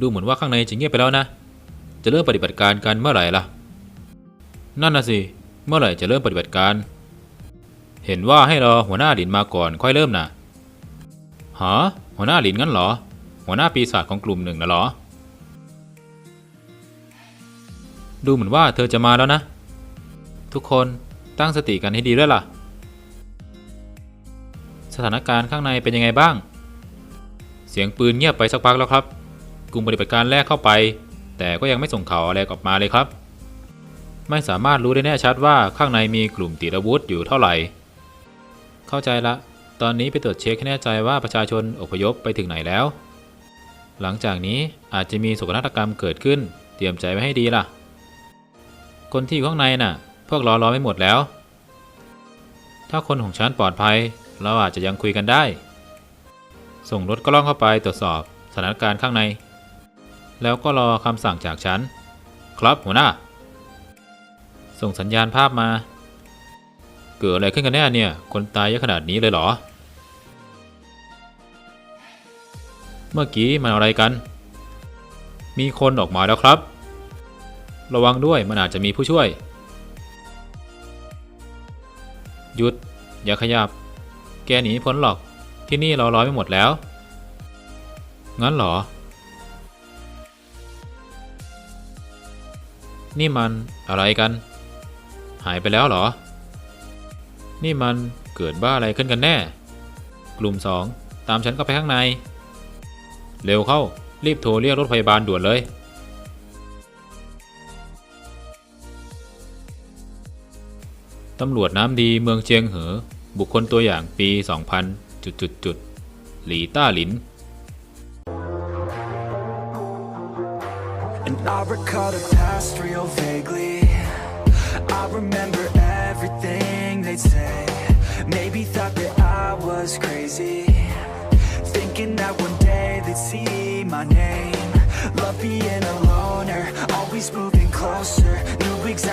ดูเหมือนว่าข้างในจะเงียบไปแล้วนะ จะเริ่มปฏิบัติการกันเมื่อไหร่ล่ะ นั่นน่ะสิ เมื่อไหร่จะเริ่มปฏิบัติการ เห็นว่าให้รอหัวหน้าหลินมาก่อนค่อยเริ่มนะหาหัวหน้าหลินงั้นเหรอ หัวหน้าปีศาจของกลุ่มหนึ่งนะเหรอ ดูเหมือนว่าเธอจะมาแล้วนะ ทุกคนตั้งสติกันให้ดีด้วยล่ะ สถานการณ์ข้างในเป็นยังไงบ้าง เสียงปืนเงียบไปสักพักแล้วครับ กลุ่มปฏิบัติการแรกเข้าไป แต่ก็ยังไม่ส่งข่าวอะไรออกมาเลยครับ ไม่สามารถรู้ได้แน่ชัดว่าข้างในมีกลุ่มติดอาวุธอยู่เท่าไหร่ เข้าใจละ ตอนนี้ไปตรวจเช็คให้แน่ใจว่าประชาชนอพยพไปถึงไหนแล้ว หลังจากนี้อาจจะมีโศกนาฏกรรมเกิดขึ้น เตรียมใจไว้ให้ดีล่ะ คนที่อยู่ข้างในน่ะ พวกรอรอไม่หมดแล้ว ถ้าคนของฉันปลอดภัย เราอาจจะยังคุยกันได้ส่งรถกล้องเข้าไปตรวจสอบสถานการณ์ข้างใน แล้วก็รอคำสั่งจากฉัน ครับหัวหน้า ส่งสัญญาณภาพมา เกิดอะไรขึ้นกันแน่เนี่ย คนตายเยอะขนาดนี้เลยเหรอ เมื่อกี้มันอะไรกัน มีคนออกมาแล้วครับ ระวังด้วยมันอาจจะมีผู้ช่วย หยุด อย่าขยับ แกหนีพ้นหรอกที่นี่เราร้อยไปหมดแล้ว งั้นเหรอ นี่มันอะไรกัน หายไปแล้วเหรอ นี่มันเกิดบ้าอะไรขึ้นกันแน่ กลุ่มสองตามฉันเข้าไปข้างใน เร็วเข้า รีบโทรเรียกรถพยาบาลด่วนเลยตำรวจน้ำดีเมืองเจียงเหอ บุคคลตัวอย่างปี 2000 จุดจุดจุดหลีต้าหลิน And I recall the past real vaguely. I remember everything they'd say. Maybe thought that I was crazy. Thinking that one day they'd see my name. Love being a loner, always moving closer. Knew exactly.